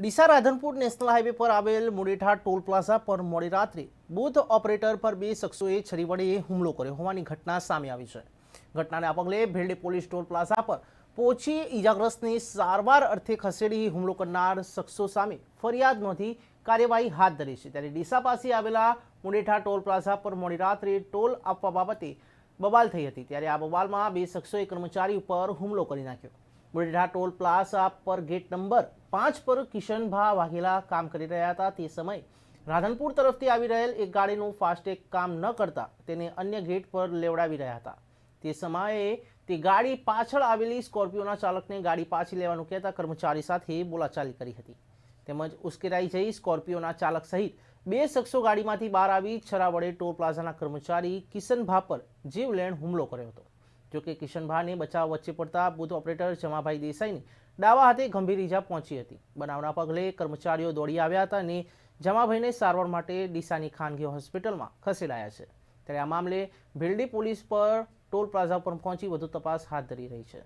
Deesa Radhanpur national highway પર આવેલ મોડેઠા toll plaza પર મોડી રાત્રે બૂથ ઓપરેટર પર બે શખ્સોએ છરી વડે હુમલો કર્યો હોવાની ઘટના સામે આવી છે. ઘટનાના પગલે ભેરડે પોલીસ ટોલ પ્લાઝા પર પહોંચી ઈજાગ્રસ્તની સારવાર અર્થે ખસેડી હુમલો કરનાર શખ્સો સામે ફરિયાદ નોંધી કાર્યવાહી હાથ ધરી છે. ત્યારે ડીસા પાસે આવેલા મુડેઠા ટોલ પ્લાઝા પર મોડી રાત્રે ટોલ આપવા બાબતે બબાલ થઈ હતી. ત્યારે આ બબાલમાં બે શખ્સોએ કર્મચારી ઉપર હુમલો કરી નાખ્યો. મુડેઠા ટોલ પ્લાઝા પર ગેટ નંબર પાંચ પર કિશનભા વાઘેલા કામ કરી રહ્યા હતા. તે સમયે રાધનપુર તરફથી આવી રહેલ એક ગાડીનું ફાસ્ટેગ કામ ન કરતા તેને અન્ય ગેટ પર લેવડાવી રહ્યા હતા. તે સમયે તે ગાડી પાછળ આવેલી સ્કોર્પિયોના ચાલકને ગાડી પાછી લેવાનું કહેતા કર્મચારી સાથે બોલાચાલી કરી હતી. તેમજ ઉશ્કેરાઈ જઈ સ્કોર્પિયોના ચાલક સહિત બે શખ્સો ગાડીમાંથી બહાર આવી છરા વડે ટોલ પ્લાઝાના કર્મચારી કિશનભા પર જીવલેણ હુમલો કર્યો હતો. જોકે કિશનભાઈને બચાવ વચ્ચે પડતા બુથ ઓપરેટર જમાભાઈ દેસાઈની ડાવા હાથે ગંભીર ઈજા પહોંચી હતી. બનાવના પગલે કર્મચારીઓ દોડી આવ્યા હતા અને જમાભાઈને સારવાર માટે ડીસાની ખાનગી હોસ્પિટલમાં ખસેડાયા છે. ત્યારે આ મામલે ભીલડી પોલીસ પર ટોલ પ્લાઝા પર પહોંચી વધુ તપાસ હાથ ધરી રહી છે.